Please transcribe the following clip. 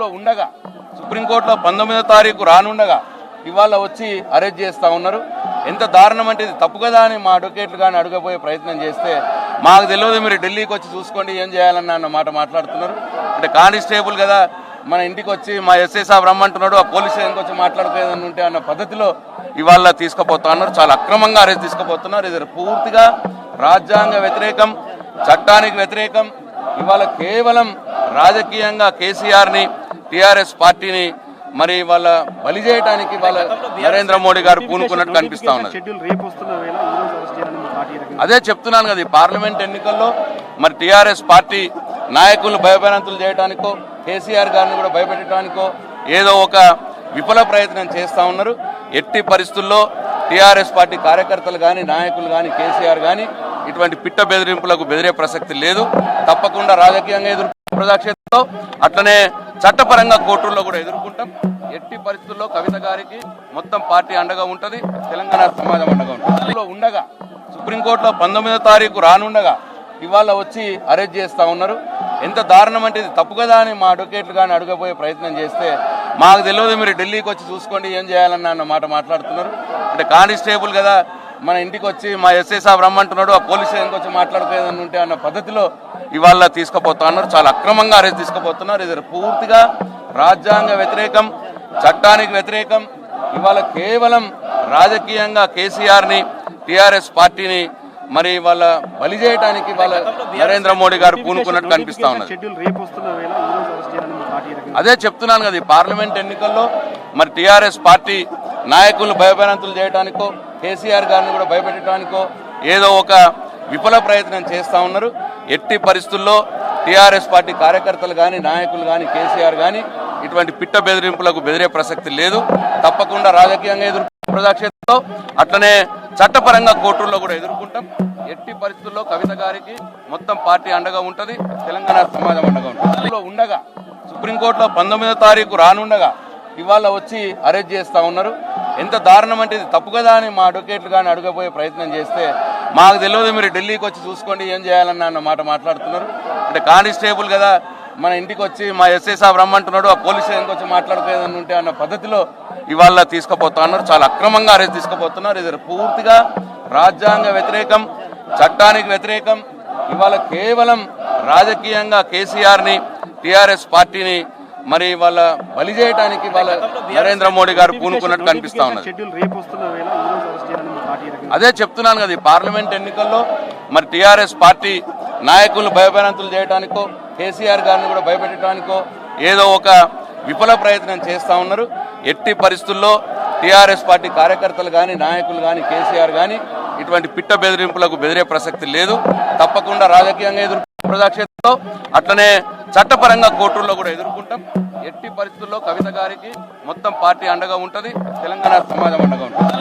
లో ఉండగా సుప్రీంకోర్టులో పంతొమ్మిదో తారీఖు రానుండగా ఇవాళ వచ్చి అరెస్ట్ చేస్తూ ఉన్నారు. ఎంత దారుణం అంటే ఇది తప్పు కదా అని మా అడ్వకేట్లు కానీ అడగబోయే ప్రయత్నం చేస్తే మాకు తెలియదు మీరు ఢిల్లీకి వచ్చి చూసుకోండి ఏం చేయాలన్న అన్న మాట మాట్లాడుతున్నారు. అంటే కానిస్టేబుల్ కదా మన ఇంటికి వచ్చి మా ఎస్ఐ సాబ్ రమ్మంటున్నాడు ఆ పోలీస్ స్టేషన్కి వచ్చి మాట్లాడుకోదని ఉంటే అన్న పద్ధతిలో ఇవాళ తీసుకుపోతా ఉన్నారు. చాలా అక్రమంగా అరెస్ట్ తీసుకుపోతున్నారు. ఇది పూర్తిగా రాజ్యాంగ వ్యతిరేకం చట్టానికి వ్యతిరేకం. ఇవాళ కేవలం రాజకీయంగా కేసీఆర్ని టిఆర్ఎస్ పార్టీని మరి వాళ్ళ బలి చేయడానికి వాళ్ళ నరేంద్ర మోడీ గారు పూనుకున్నట్టు కనిపిస్తా ఉన్నది. అదే చెప్తున్నాను కదా పార్లమెంట్ ఎన్నికల్లో మరి టిఆర్ఎస్ పార్టీ నాయకులను భయభ్రాంతులు చేయడానికో కేసీఆర్ గారిని కూడా భయపెట్టడానికో ఏదో ఒక విఫల ప్రయత్నం చేస్తా ఉన్నారు. ఎట్టి పరిస్థితుల్లో టిఆర్ఎస్ పార్టీ కార్యకర్తలు కానీ నాయకులు కానీ కేసీఆర్ కానీ ఇటువంటి పిట్ట బెదిరింపులకు బెదిరే ప్రసక్తి లేదు. తప్పకుండా రాజకీయంగా ఎదురు ప్రజాక్షేత్రంలో అట్లనే చట్టపరంగా కోర్టుల్లో కూడా ఎదుర్కొంటాం. ఎట్టి పరిస్థితుల్లో కవిత గారికి మొత్తం పార్టీ అండగా ఉంటుంది తెలంగాణ సమాజం అండగా ఉంటుంది. ఉండగా సుప్రీంకోర్టులో పంతొమ్మిదో తారీఖు రానుండగా ఇవాళ వచ్చి అరెస్ట్ చేస్తూ ఉన్నారు. ఎంత దారుణం అంటే ఇది తప్పు కదా అని మా అడ్వకేట్లు కానీ అడగబోయే ప్రయత్నం చేస్తే మాకు తెలియదు మీరు ఢిల్లీకి వచ్చి చూసుకోండి ఏం చేయాలన్న మాట మాట్లాడుతున్నారు. అంటే కానిస్టేబుల్ కదా మన ఇంటికి వచ్చి మా ఎస్ఐ సాబ్ రమ్మంటున్నాడు ఆ పోలీస్ స్టేషన్కి వచ్చి మాట్లాడుకోదని ఉంటే అన్న పద్ధతిలో ఇవాళ తీసుకుపోతా ఉన్నారు చాలా అక్రమంగా అరెస్ట్ తీసుకుపోతున్నారు. ఇది పూర్తిగా రాజ్యాంగ వ్యతిరేకం చట్టానికి వ్యతిరేకం. ఇవాళ కేవలం రాజకీయంగా కేసీఆర్ని టీఆర్ఎస్ పార్టీని మరి వాళ్ళ బలి చేయడానికి వాళ్ళ నరేంద్ర మోడీ గారు పూనుకున్నట్టు కనిపిస్తా ఉన్నది. అదే చెప్తున్నాను కదా పార్లమెంట్ ఎన్నికల్లో మరి టీఆర్ఎస్ పార్టీ నాయకులను భయభ్రాంతులు చేయడానికో కేసీఆర్ గారిని కూడా భయపెట్టడానికో ఏదో ఒక విఫల ప్రయత్నం చేస్తా ఉన్నారు. ఎట్టి పరిస్థితుల్లో టీఆర్ఎస్ పార్టీ కార్యకర్తలు కానీ నాయకులు కానీ కేసీఆర్ కానీ ఇటువంటి పిట్ట బెదిరింపులకు బెదిరే ప్రసక్తి లేదు. తప్పకుండా రాజకీయంగా ఎదుర్కొంటాం ప్రజాక్షేత్రంలో అట్లనే చట్టపరంగా కోర్టుల్లో కూడా ఎదుర్కొంటాం. ఎట్టి పరిస్థితుల్లో కవిత గారికి మొత్తం పార్టీ అండగా ఉంటుంది. తెలంగాణ సమాజం అండగా ఉంటుంది. అందులో ఉండగా సుప్రీంకోర్టులో పంతొమ్మిదో తారీఖు రానుండగా ఇవాళ వచ్చి అరెస్ట్ చేస్తా ఉన్నారు. ఎంత దారుణం అంటే ఇది తప్పు కదా అని మా అడ్వకేట్లు కానీ అడగబోయే ప్రయత్నం చేస్తే మాకు తెలియదు మీరు ఢిల్లీకి వచ్చి చూసుకోండి ఏం చేయాలన్న అన్న మాట మాట్లాడుతున్నారు. అంటే కానిస్టేబుల్ కదా మన ఇంటికి వచ్చి మా ఎస్ఐ సాబ్ రమ్మంటున్నాడు ఆ పోలీస్ స్టేషన్కి వచ్చి మాట్లాడుకోదని ఉంటే అన్న పద్ధతిలో ఇవాళ తీసుకుపోతా ఉన్నారు చాలా అక్రమంగా అరెస్ట్ తీసుకుపోతున్నారు. ఇది పూర్తిగా రాజ్యాంగ వ్యతిరేకం చట్టానికి వ్యతిరేకం. ఇవాళ కేవలం రాజకీయంగా కేసీఆర్ని టిఆర్ఎస్ పార్టీని మరి వాళ్ళ బలి చేయడానికి వాళ్ళ నరేంద్ర మోడీ గారు పూనుకున్నట్టు కనిపిస్తా ఉన్నది. అదే చెప్తున్నాను కదా పార్లమెంట్ ఎన్నికల్లో మరి టిఆర్ఎస్ పార్టీ నాయకులను భయభ్రాంతులు చేయడానికో కేసీఆర్ గారిని కూడా భయపెట్టడానికో ఏదో ఒక విఫల ప్రయత్నం చేస్తా ఉన్నారు. ఎట్టి పరిస్థితుల్లో టిఆర్ఎస్ పార్టీ కార్యకర్తలు కానీ నాయకులు కానీ కేసీఆర్ కానీ ఇటువంటి పిట్ట బెదిరింపులకు బెదిరే ప్రసక్తి లేదు. తప్పకుండా రాజకీయంగా ఎదుర్కొంటాం ప్రజాక్షేత్రంలో అట్లనే చట్టపరంగా కోర్టుల్లో కూడా ఎదుర్కొంటాం. ఎట్టి పరిస్థితుల్లో కవిత గారికి మొత్తం పార్టీ అండగా ఉంటది. తెలంగాణ సమాజం అండగా ఉంటుంది.